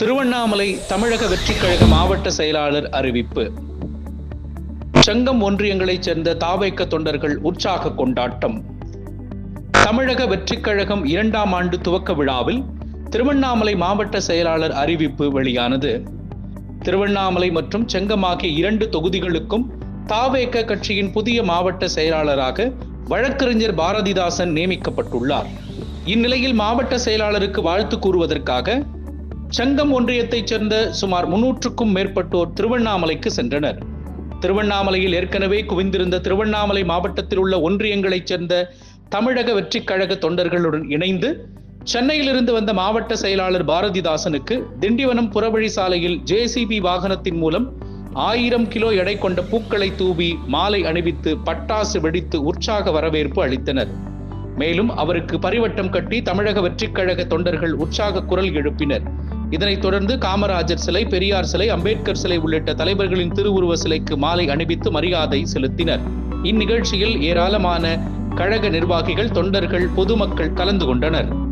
திருவண்ணாமலை தமிழக வெற்றிக் கழக மாவட்ட செயலாளர் அறிவிப்பு. சங்கம் ஒன்றியங்களைச் சேர்ந்த தாவேக்க தொண்டர்கள் உற்சாக கொண்டாட்டம். தமிழக வெற்றிக் கழகம் இரண்டாம் ஆண்டு துவக்க விழாவில் திருவண்ணாமலை மாவட்ட செயலாளர் அறிவிப்பு வெளியானது. திருவண்ணாமலை மற்றும் செங்கம் ஆகிய இரண்டு தொகுதிகளுக்கும் தாவேக்க கட்சியின் புதிய மாவட்ட செயலாளராக வழக்கறிஞர் பாரதிதாசன் நியமிக்கப்பட்டுள்ளார். இந்நிலையில் மாவட்ட செயலாளருக்கு வாழ்த்து கூறுவதற்காக சங்கம் ஒன்றியத்தைச் சேர்ந்த சுமார் முன்னூற்றுக்கும் மேற்பட்டோர் திருவண்ணாமலைக்கு சென்றனர். திருவண்ணாமலையில் ஏற்கனவே குவிந்திருந்த திருவண்ணாமலை மாவட்டத்தில் உள்ள ஒன்றியங்களைச் சேர்ந்த தமிழக வெற்றிக் கழக தொண்டர்களுடன் இணைந்து சென்னையிலிருந்து வந்த மாவட்ட செயலாளர் பாரதிதாசனுக்கு திண்டிவனம் புறவழி சாலையில் ஜேசிபி வாகனத்தின் மூலம் ஆயிரம் கிலோ எடை கொண்ட பூக்களை தூவி மாலை அணிவித்து பட்டாசு வெடித்து உற்சாக வரவேற்பு அளித்தனர். மேலும் அவருக்கு பரிவட்டம் கட்டி தமிழக வெற்றிக் கழக தொண்டர்கள் உற்சாக குரல் எழுப்பினர். இதனைத் தொடர்ந்து காமராஜர் சிலை பெரியார் சிலை அம்பேத்கர் சிலை உள்ளிட்ட தலைவர்களின் திருவுருவ சிலைக்கு மாலை அணிவித்து மரியாதை செலுத்தினர். இந்நிகழ்ச்சியில் ஏராளமான கழக நிர்வாகிகள் தொண்டர்கள் பொதுமக்கள் கலந்து கொண்டனர்.